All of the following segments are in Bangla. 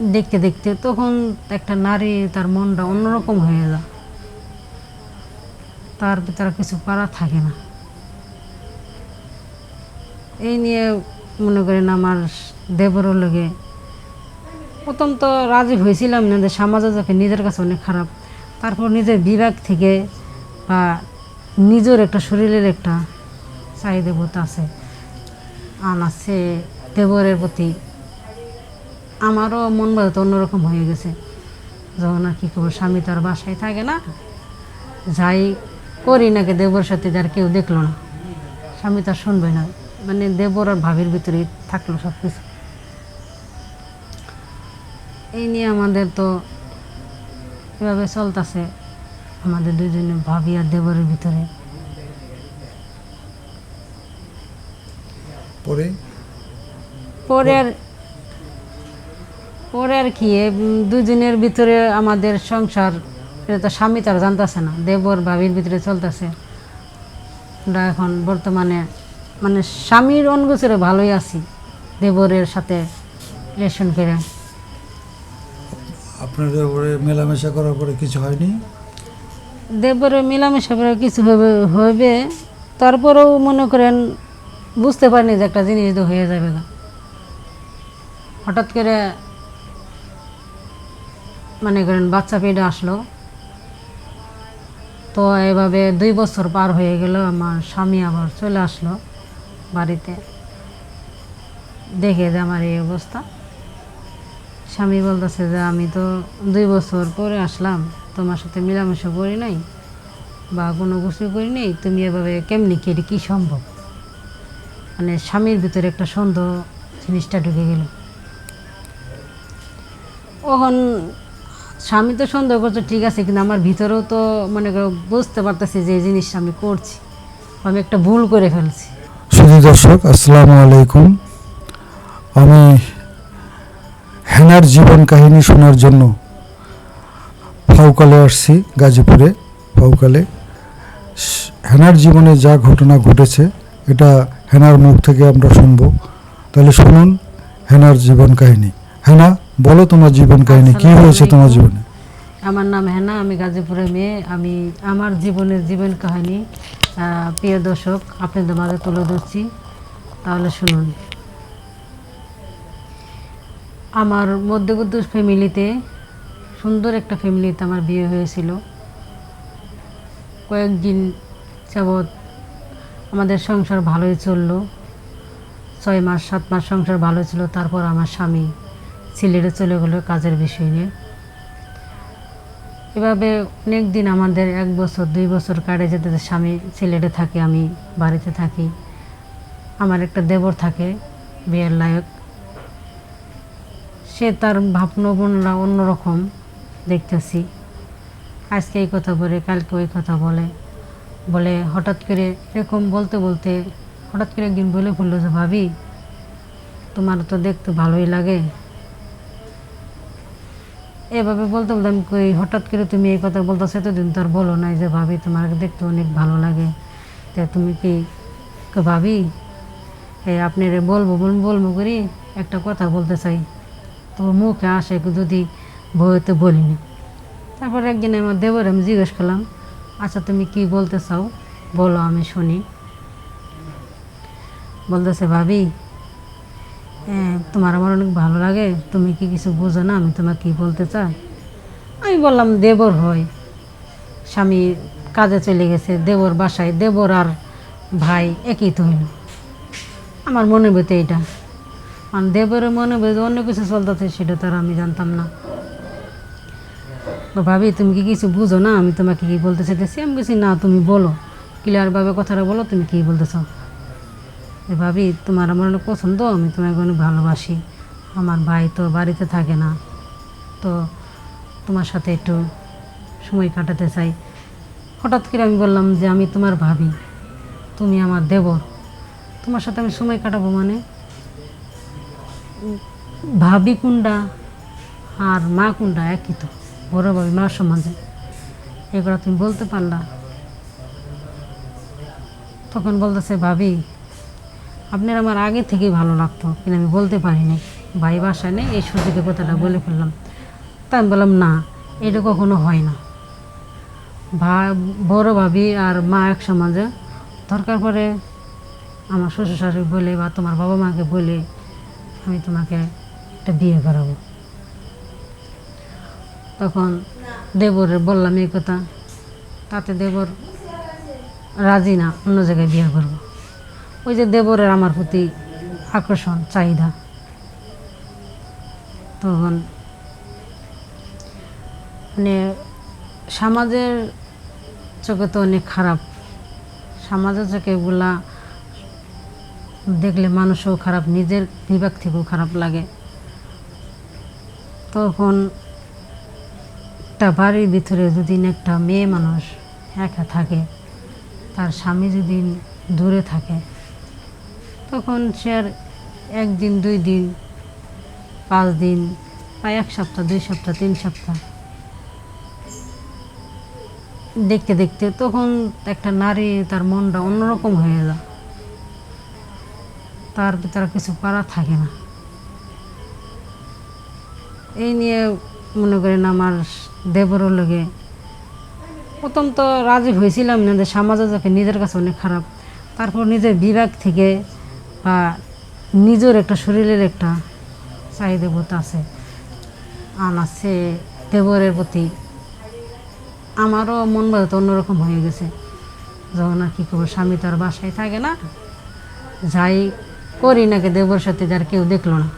দেখতে দেখতে তখন একটা নারী তার মনটা অন্যরকম হয়ে যায়। তার ভিতরে কিছু করা থাকে না। এই নিয়ে মনে করেন আমার দেবরও লোকে প্রথম তো রাজি হয়েছিলাম না যে যাকে নিজের কাছে অনেক খারাপ। তারপর নিজের বিবেক থেকে বা নিজের একটা শরীরের একটা চাহিদা বোধ আছে। আন আছে দেবরের প্রতি আমারও মন বাজাতে অন্যরকম হয়ে গেছে। যখন আর কী করব স্বামী তার বাসায় থাকে না। যাই করি নাকি দেবর সাথে যার কেউ দেখল না। স্বামী তো আর শুনবে না। মানে দেবর আর ভাবির ভিতরেই থাকল সব কিছু এই নিয়ে আমাদের তো এভাবে চলতেছে। আমাদের দুজনে ভাবি আর দেবরের ভিতরে। পরে? পরে আর পরে আর কি দুজনের ভিতরে আমাদের সংসার এটা তো স্বামী তার জানতেছে না দেবর ভাবির ভিতরে চলতেছে। আমরা এখন বর্তমানে মানে স্বামীর অনুগোচরে ভালোই আছি দেবরের সাথে রিলেশন করে। আপনাদের উপরে মেলামেশা করার পরে কিছু হয়নি? দেবরে মিলামেশা করে কিছু হবে হবে তারপরেও মনে করেন বুঝতে পারিনি যে একটা জিনিস তো হয়ে যাবে না। হঠাৎ করে মনে করেন, বাচ্চা পেটে আসলো। তো এভাবে দুই বছর পার হয়ে গেল, আমার স্বামী আবার চলে আসলো বাড়িতে। দেখে যে আমার এই অবস্থা। স্বামী বলতেছে যে, আমি তো দুই বছর পরে আসলাম, তোমার সাথে মিলামেশা করি নাই বা কোনো কিছু করি নাই, তুমি এভাবে কেমনি কি কী সম্ভব? মানে স্বামীর ভিতরে একটা সন্দেহ জিনিসটা ঢুকে গেল। তখন স্বামী তো সন্দেহ করছে, ঠিক আছে, কিন্তু আমার ভিতরেও তো মানে বুঝতে পারতেছি যে এই জিনিসটা আমি করছি, আমি একটা ভুল করে ফেলছি। শুধু দর্শক, আসসালামু আলাইকুম। আমি হেনার জীবন কাহিনী শোনার জন্য ফাউকালে আসছি, গাজীপুরে ফাউকালে হেনার জীবনে যা ঘটনা ঘটেছে, এটা হেনার মুখ থেকে আমরা শুনব। তাহলে শুনুন হেনার জীবন কাহিনী। হেনা বলো তোমার জীবন কাহিনী কি হয়েছে তোমার জীবনে? আমার নাম হেনা আমি গাজীপুরের মেয়ে। আমি আমার জীবনের জীবন কাহিনী প্রিয় দর্শক আপনাদের মাঝে তুলে ধরছি। তাহলে শুনুন। আমার মধ্যবিত্ত ফ্যামিলিতে সুন্দর একটা ফ্যামিলিতে আমার বিয়ে হয়েছিল। কয়েকদিন যাবৎ আমাদের সংসার ভালোই চলল। ছয় মাস সাত মাস সংসার ভালো ছিল তারপর আমার স্বামী সিলেটে চলে গেলো কাজের বিষয় নিয়ে। এভাবে অনেক দিন আমাদের এক বছর, দুই বছর কাটে যেতে স্বামী সিলেটে থাকে, আমি বাড়িতে থাকি। আমার একটা দেবর থাকে, বিয়ের লায়ক। সে তার ভাবনবনরা অন্যরকম দেখতেছি। আজকে এই কথা বলে, কালকে ওই কথা বলে। বলে হঠাৎ করে এরকম বলতে বলতে হঠাৎ করে একদিন বলে ফেলল যে, ভাবি তোমার তো দেখতে ভালোই লাগে। এভাবে বলতে বলতে আমি হঠাৎ করে তুমি এই কথা বলতেছো, এতদিন তো আর বলো নাই যে ভাবি তোমার দেখতে অনেক ভালো লাগে। তা তুমি কি ভাবি? এই আপনার বলব বলব বলব করি একটা কথা বলতে চাই। তো মুখে আসে যদি বইতে বলিনি তারপর একদিন আমার দেবর আমি জিজ্ঞেস করলাম আচ্ছা তুমি কি বলতে চাও? বলো, আমি শুনি। বলতেছে, ভাবি তোমার আমার অনেক ভালো লাগে, তুমি কি কিছু বোঝো না? আমি তোমাকে কি বলতে চাই? আমি বললাম, দেবর হয়। স্বামী কাজে চলে গেছে, দেবর বাসায়। দেবর আর ভাই একই তো হইল। আমার মনে বেতে এইটা। আর দেবরের মনে বেতে অন্য কিছু চলতেছে, সেটা তো আর আমি জানতাম না। তো ভাবি, তুমি কি কিছু বুঝো না? আমি তোমাকে কি বলতে চাইতেছি? আমি বলছি, না, তুমি বলো। ক্লিয়ারভাবে কথাটা বলো, তুমি কি বলতে চাও? যে ভাবি তোমার আমার অনেক পছন্দ, আমি তোমাকে অনেক ভালোবাসি। আমার ভাই তো বাড়িতে থাকে না। তো তোমার সাথে একটু সময় কাটাতে চাই। হঠাৎ করে আমি বললাম যে আমি তোমার ভাবি, তুমি আমার দেবর। তোমার সাথে আমি সময় কাটাবো মানে? ভাবি কুন্ডা আর মা কুন্ডা একই তো? বড় ভাবি মার সমাজে। এগুলো তুমি বলতে পারলা। তখন বলতেছে, ভাবি আপনার আমার আগে থেকেই ভালো লাগতো, কিন্তু আমি বলতে পারিনি। ভাই বাসায় নেই, এই সুযোগে কথাটা বলে ফেললাম। তা আমি বললাম, না, এটা কখনো হয় না। ভাই বড় ভাবি আর মা এক সমাজে, দরকার পরে আমার শ্বশুর শাশুড়ি বলে বা তোমার বাবা মাকে বলে আমি তোমাকে একটা বিয়ে করাবো। তখন দেবরের বললাম এই কথা, তাতে দেবর রাজি না, অন্য জায়গায় বিয়ে করব। ওই যে দেবরের আমার প্রতি আকর্ষণ, চাহিদা। তখন মানে সমাজের চোখে তো অনেক খারাপ। সমাজের চোখে এগুলা দেখলে মানুষও খারাপ, নিজের বিভাগ থেকেও খারাপ লাগে। তখন একটা বাড়ির ভিতরে যদি একটা মেয়ে মানুষ একা থাকে, তার স্বামী যদি দূরে থাকে তখন সে আর একদিন, দুই দিন, পাঁচ দিন, বা এক সপ্তাহ, দুই সপ্তাহ, তিন সপ্তাহ দেখতে দেখতে তখন একটা নারী তার মনটা অন্যরকম হয়ে যায় তার ভিতরে কিছু করা থাকে না। এই নিয়ে মনে করেন আমার দেবরও লাগে প্রথম তো রাজি হয়েছিলাম না যে সমাজে নিজের কাছে অনেক খারাপ, তারপর নিজের বিভাগ থেকে বা নিজের একটা শরীরের একটা চাহিদা বোধ আছে। আন আছে দেবরের প্রতি। আমারও মন বাজাতে অন্যরকম হয়ে গেছে। যখন আর কী করব, স্বামী তার বাসায় থাকে না। যাই করি নাকি দেবর সাথে, যার কেউ দেখল না।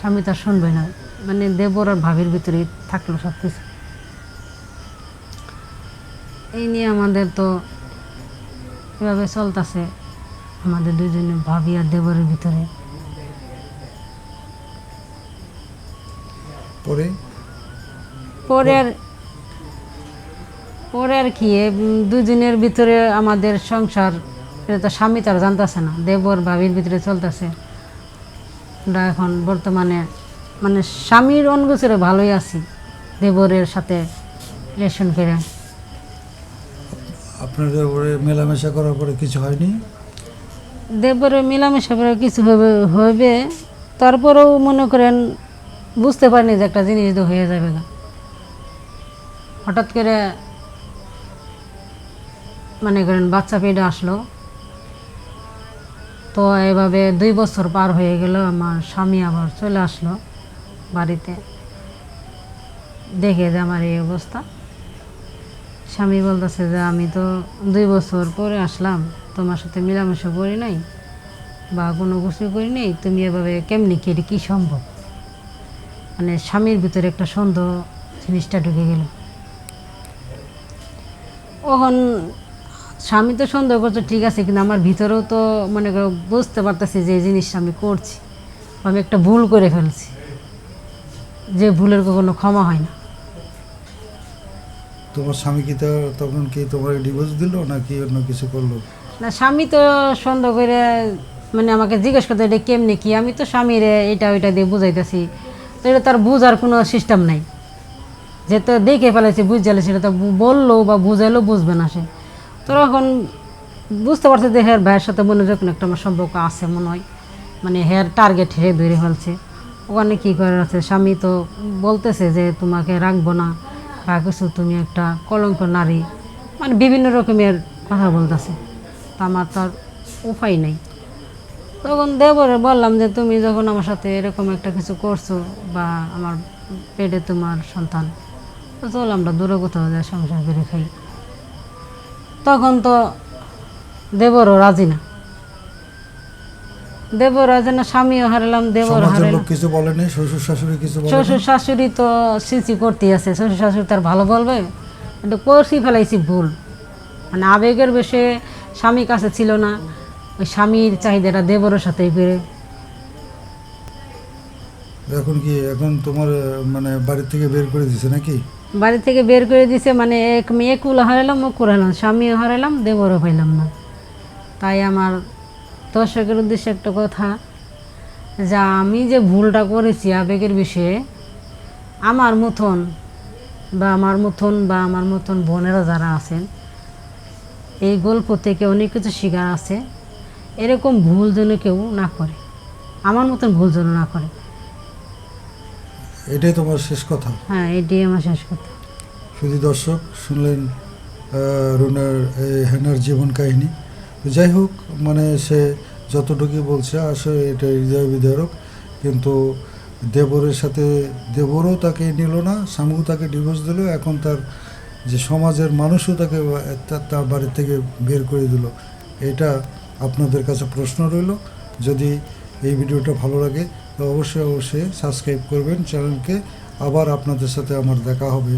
স্বামী তার শুনবে না। মানে দেবর আর ভাবির ভিতরে থাকল সব কিছু এই নিয়ে আমাদের তো এভাবে চলতেছে। আমাদের দুজনে ভাবি আর দেবরের ভিতরে। পরে? পরে আর পরে আর কি দুজনের ভিতরে আমাদের সংসার এটা তো স্বামী তার জানতেছে না দেবর ভাবির ভিতরে চলতেছে। আমরা এখন বর্তমানে মানে স্বামীর অনুগোচরে ভালোই আছি দেবরের সাথে রিলেশন করে। আপনাদের পরে মেলামেশা করার পরে কিছু হয়নি? দেবরে মিলামেশা করে কিছু হবে হবে, তারপরেও মনে করেন বুঝতে পারিনি যে একটা জিনিস তো হয়ে যাবে না। হঠাৎ করে মনে করেন বাচ্চা পেটে আসলো। তো এভাবে দুই বছর পার হয়ে গেল, আমার স্বামী আবার চলে আসলো বাড়িতে। দেখে যে আমার এই অবস্থা। স্বামী বলতেছে যে আমি তো দুই বছর পরে আসলাম। তোমার সাথে মিলামেশা করি নাই, বা কোনো কিছু করি নাই, তুমি এভাবে কেমনি কেটে কী সম্ভব? মানে স্বামীর ভিতরে একটা সন্দেহ জিনিসটা ঢুকে গেল। ওখন স্বামী তো সন্দেহ করছে, ঠিক আছে, কিন্তু আমার ভিতরেও তো মনে বুঝতে পারতেছি যে এই জিনিসটা আমি করছি আমি একটা ভুল করে ফেলছি, যে ভুলের কখনো ক্ষমা হয় না। তোমার স্বামী কি তখন কি তোমার ডিভোর্স দিল নাকি অন্য কিছু করল? না, স্বামী তো সন্দেহ করে মানে আমাকে জিজ্ঞেস করতে, এটা কেমনি কি? আমি তো স্বামীরে এটা ওইটা দিয়ে বুঝাইতেছি। তো এটা তার বুঝার কোনো সিস্টেম নাই। যে তো দেখে ফেলেছে বুঝালে সেটা তো বলল বা বুঝাইলেও বুঝবে না সে। তো এখন বুঝতে পারছে যে হেয়ার ভাইয়ের সাথে মনে হয় কোনো একটা আমার সম্পর্ক আছে মনে হয়। মানে হেয়ার টার্গেট হে ধরে ফেলছে। ওখানে কী করে আছে? স্বামী তো বলতেছে যে, তোমাকে রাখব না। বা কিছু তুমি একটা কলঙ্ক নারী। মানে বিভিন্ন রকমের কথা বলতেছে। তা আমার তার উপায় নেই। তখন দেবরে বললাম যে তুমি যখন আমার সাথে এরকম একটা কিছু করছ বা আমার পেটে তোমার সন্তান তো চল আমরা দূরে কোথাও যায় সংসার করে খাই। তখন তো দেবরও রাজি না। দেবর রাজি না স্বামীও হারালাম দেবর হারালাম। কিছু বলেনি শ্বশুর শাশুড়ি কিছু শ্বশুর শাশুড়ি তো সিচি আছে শ্বশুর শাশুড়ি তার ভালো বলবে? কিন্তু করছি ফেলাইছি ভুল। মানে আবেগের বেশে স্বামী কাছে ছিল না। ওই স্বামীর চাহিদাটা দেবরের সাথেই পেরে এখন কি এখন তোমার মানে বাড়ি থেকে বের করে দিছে নাকি? বাড়ি থেকে বের করে দিছে মানে এক মেয়ে কুলা হারালাম ও হারালাম। স্বামীও হারালাম দেবরও পাইলাম না। তাই আমার দর্শকের উদ্দেশ্যে একটা কথা যে আমি যে ভুলটা করেছি আবেগের বিষয়ে আমার মতন বা আমার মতন বা আমার মতন বোনেরা যারা আছেন এই গল্প থেকে অনেক কিছু শিকার আছে। এরকম ভুল যেন কেউ না করে। আমার মতন ভুল যেন না করে। এটাই তোমার শেষ কথা? হ্যাঁ এটাই আমার শেষ কথা। শুধু দর্শক শুনলেন রুনার হেনার জীবন কাহিনী। তো যাই হোক মানে সে যতটুকুই বলছে আসলে এটা হৃদয় বিদারক। কিন্তু দেবরের সাথে দেবরও তাকে নিল না স্বামীও তাকে ডিভোর্স দিল এখন তার যে সমাজের মানুষও তাকে তার বাড়ি থেকে বের করে দিল। এটা আপনাদের কাছে প্রশ্ন রইল। যদি এই ভিডিওটা ভালো লাগে, তো অবশ্যই অবশ্যই সাবস্ক্রাইব করবেন চ্যানেলকে। আবার আপনাদের সাথে আমার দেখা হবে।